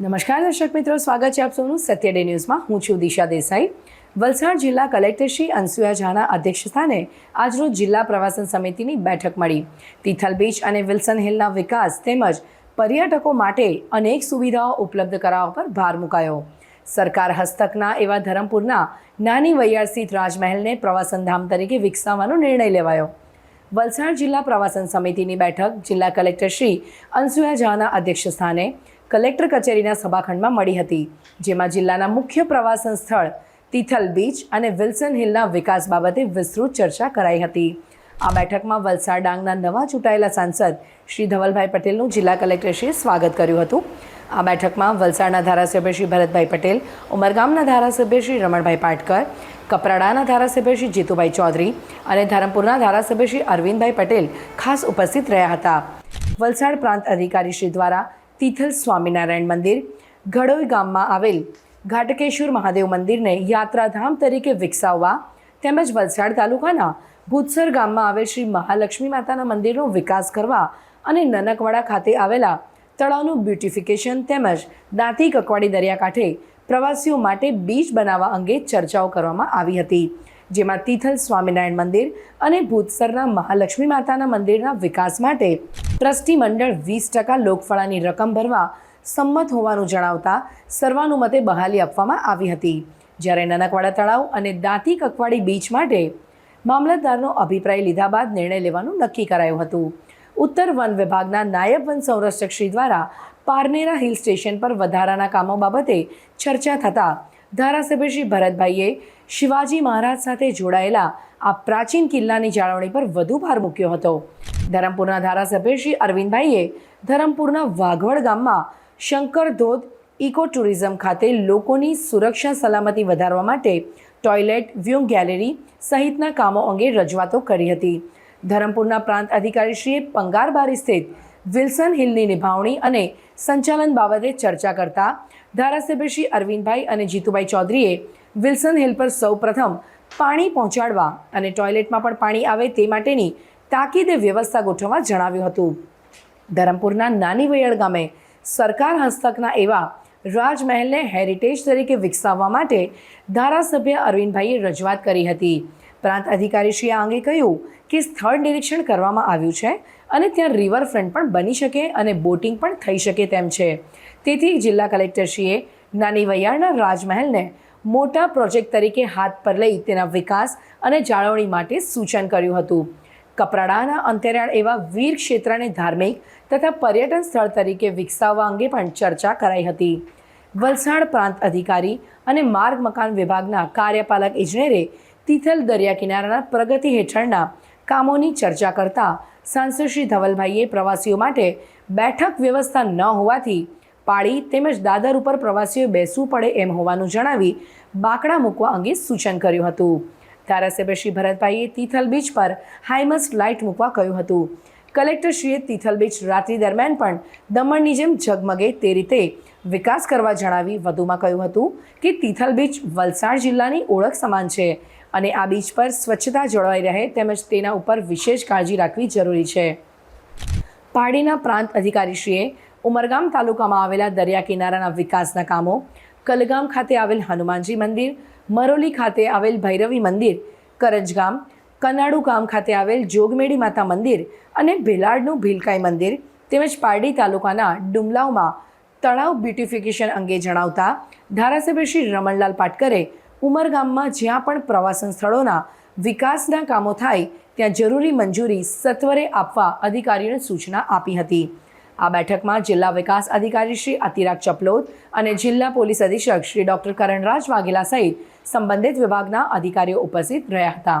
નમસ્કાર દર્શક મિત્રો, સ્વાગત છે આપ સૌનું સત્ય ડે ન્યૂઝમાં હું છું દિશા દેસાઈ. વલસાડ જિલ્લા કલેક્ટર શ્રી અનસુયા ઝાના અધ્યક્ષસ્થાને આજરોજ જિલ્લા પ્રવાસન સમિતિની બેઠક મળી. તિથલ બીચ અને વિલ્સન હિલના વિકાસ તેમજ પર્યટકો માટે અનેક સુવિધાઓ ઉપલબ્ધ કરાવવા પર ભાર મુકાયો. સરકાર હસ્તકના એવા ધરમપુરના નાની વૈયાળ સ્થિત રાજમહેલને પ્રવાસન ધામ તરીકે વિકસાવવાનો નિર્ણય લેવાયો. વલસાડ જિલ્લા પ્રવાસન સમિતિની બેઠક જિલ્લા કલેક્ટર શ્રી અનસુયા ઝાના અધ્યક્ષસ્થાને કલેક્ટર કચેરીના સભાખંડમાં મળી હતી, જેમાં જિલ્લાના મુખ્ય પ્રવાસન સ્થળ તિથલ બીચ અને વિલ્સન હિલના વિકાસ બાબતે વિસ્તૃત ચર્ચા કરાઈ હતી. આ બેઠકમાં વલસાડ ડાંગના નવા ચૂંટાયેલા સાંસદ શ્રી ધવલભાઈ પટેલનું જિલ્લા કલેક્ટરશ્રીએ સ્વાગત કર્યું હતું. આ બેઠકમાં વલસાડના ધારાસભ્ય શ્રી ભરતભાઈ પટેલ, ઉમરગામના ધારાસભ્ય શ્રી રમણભાઈ પાટકર, કપરાડાના ધારાસભ્ય શ્રી જીતુભાઈ ચૌધરી અને ધરમપુરના ધારાસભ્ય શ્રી અરવિંદભાઈ પટેલ ખાસ ઉપસ્થિત રહ્યા હતા. વલસાડ પ્રાંત અધિકારી શ્રી દ્વારા તિથલ સ્વામિનારાયણ મંદિર, ઘડોઈ ગામમાં આવેલ ઘાટકેશ્વર મહાદેવ મંદિરને યાત્રાધામ તરીકે વિકસાવવા તેમજ વલસાડ તાલુકાના ભૂતસર ગામમાં આવેલ શ્રી મહાલક્ષ્મી માતાના મંદિરનો વિકાસ કરવા અને નનકવાડા ખાતે આવેલા તળાવનું બ્યુટિફિકેશન તેમજ દાંતી કકવાડી દરિયાકાંઠે પ્રવાસીઓ માટે બીચ બનાવવા અંગે ચર્ચાઓ કરવામાં આવી હતી. જેમાં તિથલ સ્વામિનારાયણ મંદિર અને ભૂતસરના મહાલક્ષ્મી માતાના મંદિરના વિકાસ માટે ટ્રસ્ટી મંડળ વીસ ટકા લોકફળાની રકમ ભરવા સંમત હોવાનું જણાવતા સર્વાનુમતે બહાલી આપવામાં આવી હતી. જ્યારે નનકવાડા તળાવ અને દાંતી કકવાડી બીચ માટે મામલતદારનો અભિપ્રાય લીધા બાદ નિર્ણય લેવાનું નક્કી કરાયું હતું. ઉત્તર વન વિભાગના નાયબ વન સંરક્ષક શ્રી દ્વારા પારનેરા હિલ સ્ટેશન પર વધારાના કામો બાબતે ચર્ચા થતાં ધારાસભ્ય શ્રી ભરતભાઈએ શિવાજી મહારાજ સાથે જોડાયેલા આ પ્રાચીન કિલ્લાની જાળવણી પર વધુ ભાર મૂક્યો હતો. ધરમપુરના ધારાસભ્ય શ્રી અરવિંદભાઈએ ધરમપુરના વાઘવડ ગામમાં શંકર ધોધ ઇકો ટુરિઝમ ખાતે લોકોની સુરક્ષા સલામતી વધારવા માટે ટોયલેટ, વ્યૂ ગેલેરી સહિતના કામો અંગે રજૂઆતો કરી હતી. ધરમપુરના પ્રાંત અધિકારીશ્રીએ પંગારબારી સ્થિત વિલ્સન હિલની નિભાવણી અને સંચાલન બાબતે ચર્ચા કરતા ધારાસભ્ય શ્રી અરવિંદભાઈ અને જીતુભાઈ ચૌધરીએ વિલ્સન હિલ પર સૌપ્રથમ પાણી પહોંચાડવા અને ટોયલેટમાં પણ પાણી આવે તે માટેની તાકીદે વ્યવસ્થા ગોઠવવા જણાવ્યું હતું. ધરમપુરના નાની વૈયળ ગામે સરકાર હસ્તકના એવા રાજમહેલને હેરિટેજ તરીકે વિકસાવવા માટે ધારાસભ્ય અરવિંદભાઈએ રજૂઆત કરી હતી. પ્રાંત અધિકારીશ્રીએ આ અંગે કહ્યું કે સ્થળ નિરીક્ષણ કરવામાં આવ્યું છે અને ત્યાં રિવરફ્રન્ટ પણ બની શકે અને બોટિંગ પણ થઈ શકે તેમ છે. તેથી જિલ્લા કલેક્ટરશ્રીએ નાની વૈયાળના રાજમહેલને મોટા પ્રોજેક્ટ તરીકે હાથ પર લઈ તેના વિકાસ અને જાળવણી માટે સૂચન કર્યું હતું. કપરાડાના અંતરિયાળ એવા વીર ક્ષેત્રને ધાર્મિક તથા પર્યટન સ્થળ તરીકે વિકસાવવા અંગે પણ ચર્ચા કરાઈ હતી. વલસાડ પ્રાંત અધિકારી અને માર્ગ મકાન વિભાગના કાર્યપાલક ઇજનેરે તિથલ દરિયા કિનારાના પ્રગતિ હેઠળના કામોની ચર્ચા કરતા સાંસદ શ્રી ધવલભાઈએ પ્રવાસીઓ માટે બેઠક વ્યવસ્થા ન હોવાથી પાળી તેમજ દાદર ઉપર પ્રવાસીઓ બેસવું પડે એમ હોવાનું જણાવી બાકડા મૂકવા અંગે સૂચન કર્યું હતું. ધારાસભ્ય શ્રી ભરતભાઈએ તિથલ બીચ પર હાઈમસ્ટ લાઇટ મૂકવા કહ્યું હતું. કલેક્ટરશ્રીએ તિથલ બીચ રાત્રિ દરમિયાન પણ દમણની જેમ ઝગમગે તે રીતે વિકાસ કરવા જણાવી વધુમાં કહ્યું હતું કે તિથલ બીચ વલસાડ જિલ્લાની ઓળખ સમાન છે. અને આ બીચ પર સ્વચ્છતા જળવાઈ રહે તેમજ તેના ઉપર વિશેષ કાળજી રાખવી જરૂરી છે. પારડીના પ્રાંત અધિકારીશ્રીએ ઉમરગામ તાલુકામાં આવેલા દરિયા કિનારાના વિકાસના કામો, કલગામ ખાતે આવેલ હનુમાનજી મંદિર, મરોલી ખાતે આવેલ ભૈરવી મંદિર, કરંજગામ, કનાડુ ગામ ખાતે આવેલ જોગમેડી માતા મંદિર અને ભેલાડનું ભીલકાઈ મંદિર તેમજ પારડી તાલુકાના ડુમલાવમાં તળાવ બ્યુટિફિકેશન અંગે જણાવતા ધારાસભ્ય શ્રી રમણલાલ પાટકરે ઉમરગામમાં જ્યાં પણ પ્રવાસન સ્થળોના વિકાસના કામો થાય, ત્યાં જરૂરી મંજૂરી સત્વરે આપવા અધિકારીઓને સૂચના આપી હતી. આ બેઠકમાં જિલ્લા વિકાસ અધિકારી શ્રી અતિરાગ ચપલોદ અને જિલ્લા પોલીસ અધિક્ષક શ્રી ડોક્ટર કરણરાજ વાઘેલા સહિત સંબંધિત વિભાગના અધિકારીઓ ઉપસ્થિત રહ્યા હતા.